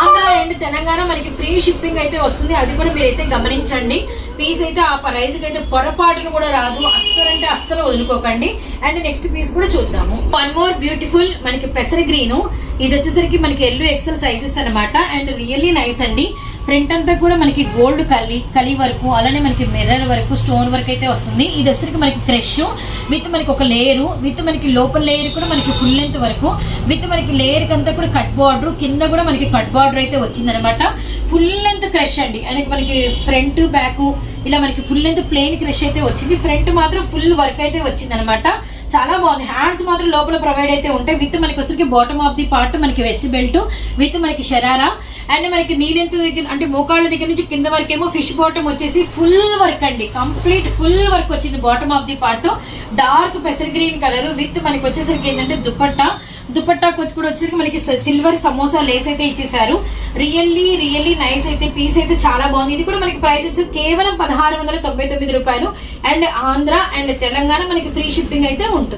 ఆంధ్ర అండ్ తెలంగాణ మనకి ఫ్రీ షిప్పింగ్ అయితే వస్తుంది. అది కూడా మీరైతే గమనించండి. పీస్ అయితే ఆ ప్రైస్కి అయితే పొరపాటును కూడా రాదు. అస్సలు అంటే అస్సలు వదులుకోకండి. అండ్ నెక్స్ట్ పీస్ కూడా చూద్దాము. వన్ మోర్ బ్యూటిఫుల్ మనకి పెసర గ్రీన్. ఇది వచ్చేసరికి మనకి ఎల్లో ఎక్సెల్ సైజెస్ అనమాట అండ్ రియల్లీ నైస్ అండి. ఫ్రంట్ అంతా కూడా మనకి గోల్డ్ కలి కలి వరకు అలానే మనకి మిర్రర్ వరకు స్టోన్ వర్క్ అయితే వస్తుంది. ఇది వచ్చేసరికి మనకి క్రష్ విత్ మనకి ఒక లేయర్ విత్ మనకి లోపల లేయర్ కూడా మనకి ఫుల్ లెంత్ వరకు విత్ మనకి లేయర్ అంతా కూడా కట్ బార్డర్ కింద కూడా మనకి కట్ బార్డర్ అయితే వచ్చిందనమాట ఫుల్ లెంత్ క్రష్ అండి. అనేది మనకి ఫ్రంట్ బ్యాక్ ఇలా మనకి ఫుల్ లెంత్ ప్లెయిన్ క్రష్ అయితే వచ్చింది. ఫ్రంట్ మాత్రం ఫుల్ వర్క్ అయితే వచ్చింది అనమాట చాలా బాగుంది. హ్యాండ్స్ మాత్రం లోపల ప్రొవైడ్ అయితే ఉంటాయి. విత్ మనకి వచ్చరికి బాటమ్ ఆఫ్ ది పార్ట్ మనకి వెస్ట్ బెల్ట్ విత్ మనకి షరారా అండ్ మనకి నీడెంత్ దగ్గర అంటే మోకాళ్ళ దగ్గర నుంచి కింద వరకు ఏమో ఫిష్ బాటమ్ వచ్చేసి ఫుల్ వర్క్ అండి. కంప్లీట్ ఫుల్ వర్క్ వచ్చింది bottom of the part dark పెసర్ green colour with మనకి వచ్చేసరికి ఏంటంటే దుపట్టా. దుపట్టా కొచ్చి కూడా వచ్చేసరికి మనకి సిల్వర్ సమోసా లేస్ అయితే ఇచ్చేసారు రియల్లీ రియల్లీ నైస్ అయితే పీస్ అయితే చాలా బాగుంది. ఇది కూడా మనకి ప్రైస్ వచ్చేసి కేవలం పదహారు వందల తొంభై తొమ్మిది రూపాయలు. అండ్ ఆంధ్ర అండ్ తెలంగాణ మనకి ఫ్రీ షిప్పింగ్ అయితే ఉంటుంది.